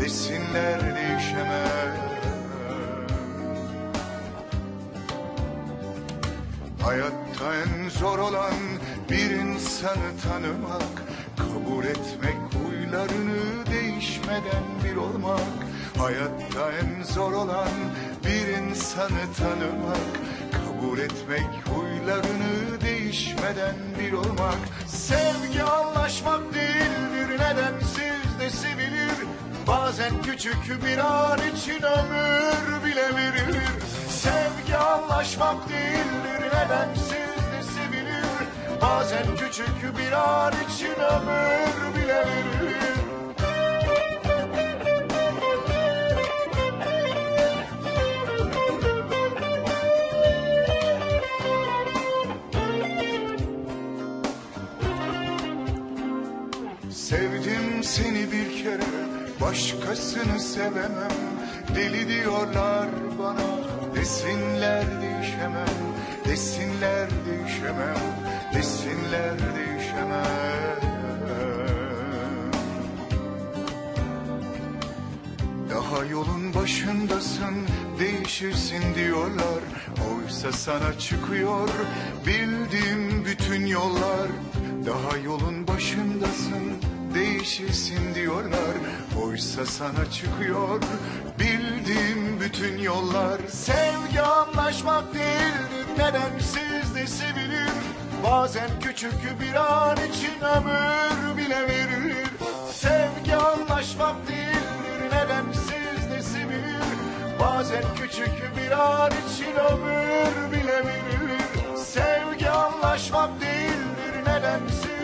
Desinler değişemem Hayatta en zor olan bir insanı tanımak Kabul etmek huylarını değişmeden bir olmak. Hayatta en zor olan bir insanı tanımak Kabul etmek huylarını değişmeden bir olmak. Sevgi anlaşmak değildir nedensiz de sevilir Bazen küçük bir an için ömür bile verilir Sevgi anlaşmak değildir nedensiz de sevilir. Bazen küçük bir an için ömür bile verilir Sevdim seni bir kere başkasını sevemem. Deli diyorlar bana desinler değişemem. Desinler değişemem Desinler değişemem. Daha yolun başındasın değişirsin diyorlar. Oysa sana çıkıyor bildiğim bütün yollar. Daha yolun başındasın değişirsin diyorlar. Oysa sana çıkıyor bildiğim bütün yollar. Sevgi anlaşmak değildir nedensiz de sevilir. Bazen küçük bir an için ömür bile verilir. Sevgi anlaşmak değildir nedensiz de sevilir. Bazen küçük bir an için ömür bile verilir. Sevgi anlaşmak değildir nedensiz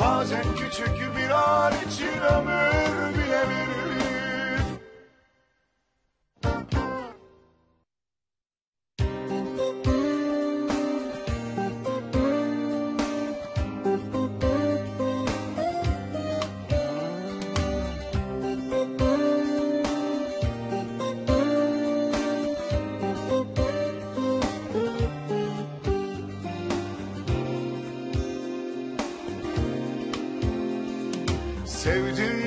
Bazen küçük bir an için ömür bile verilir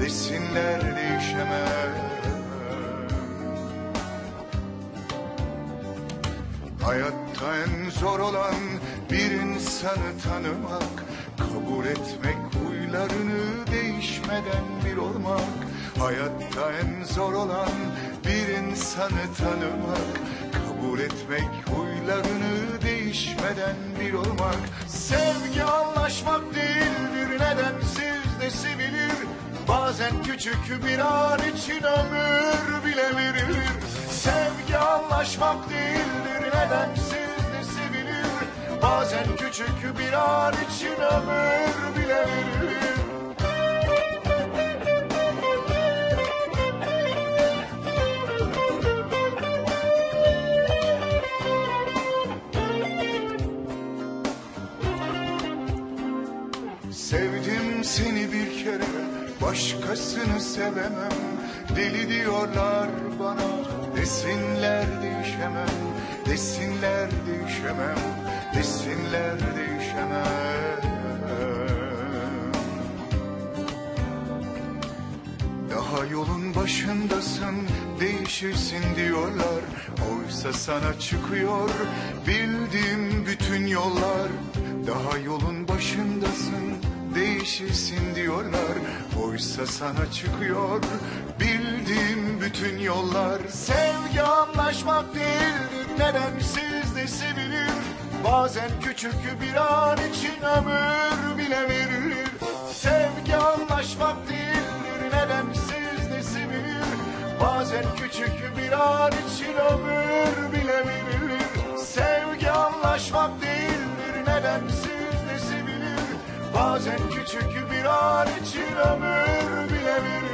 Desinler değişemem Hayatta en zor olan bir insanı tanımak Kabul etmek huylarını değişmeden bir olmak. Hayatta en zor olan bir insanı tanımak Kabul etmek huylarını değişmeden bir olmak. Sevgi anlaşmak değildir nedensiz de sevilir Bazen küçük bir an için ömür bile verilir Sevgi anlaşmak değildir nedensiz de sevilir. Bazen küçük bir an için ömür Sevdim seni bir kere başkasını sevemem. Deli diyorlar bana desinler değişemem. Desinler değişemem Desinler değişemem. Daha yolun başındasın değişirsin diyorlar. Oysa sana çıkıyor bildiğim bütün yollar. Daha yolun başındasın değişirsin diyorlar. Oysa sana çıkıyor bildiğim bütün yollar. Sevgi anlaşmak değildir nedensiz de sevilir. Bazen küçük bir an için ömür bile verilir. Sevgi anlaşmak değildir nedensiz de sevilir. Bazen küçük bir an için ömür bile verilir. Sevgi anlaşmak değildir nedensiz Bazen küçük bir an için ömür bile verilir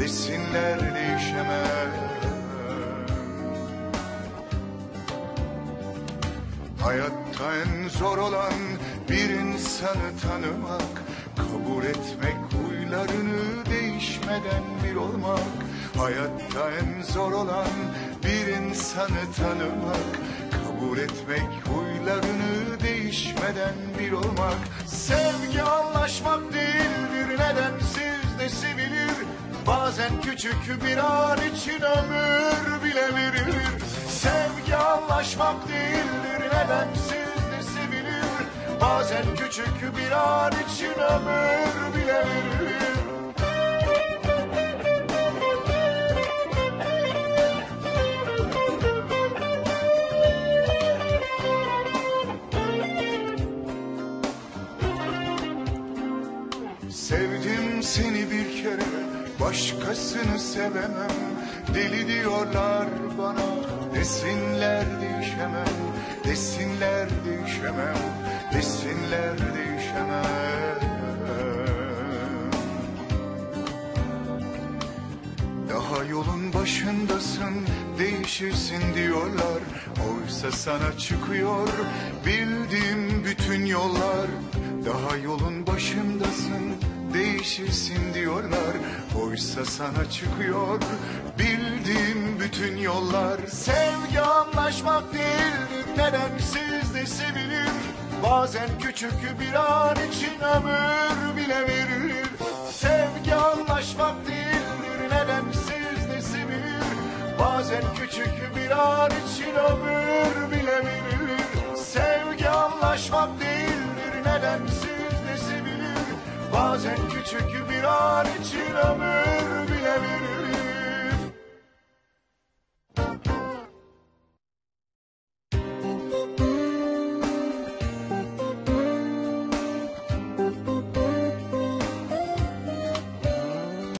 Desinler değişemem Hayatta en zor olan bir insanı tanımak Kabul etmek huylarını değişmeden bir olmak. Hayatta en zor olan bir insanı tanımak Kabul etmek huylarını değişmeden bir olmak. Sevgi anlaşmak değildir nedensiz de sevilir Bazen küçük bir an için ömür bile verilir. Sevgi anlaşmak değildir nedensiz de sevilir. Bazen küçük bir an için ömür bile verilir. Sevdim seni bir kere başkasını sevemem. Deli diyorlar bana desinler değişemem. Desinler değişemem. Desinler değişemem. Daha yolun başındasın değişirsin diyorlar. Oysa sana çıkıyor bildiğim bütün yollar. Daha yolun başındasın değişirsin diyorlar. Oysa sana çıkıyor bildiğim bütün yollar. Sevgi anlaşmak değildir nedensiz de sevilir Bazen küçük bir an için ömür bile verilir. Sevgi anlaşmak değildir nedensiz de sevilir Bazen küçük bir an için ömür bile verilir. Sevgi anlaşmak değildir nedensiz Bazen küçük bir an için ömür bile verilir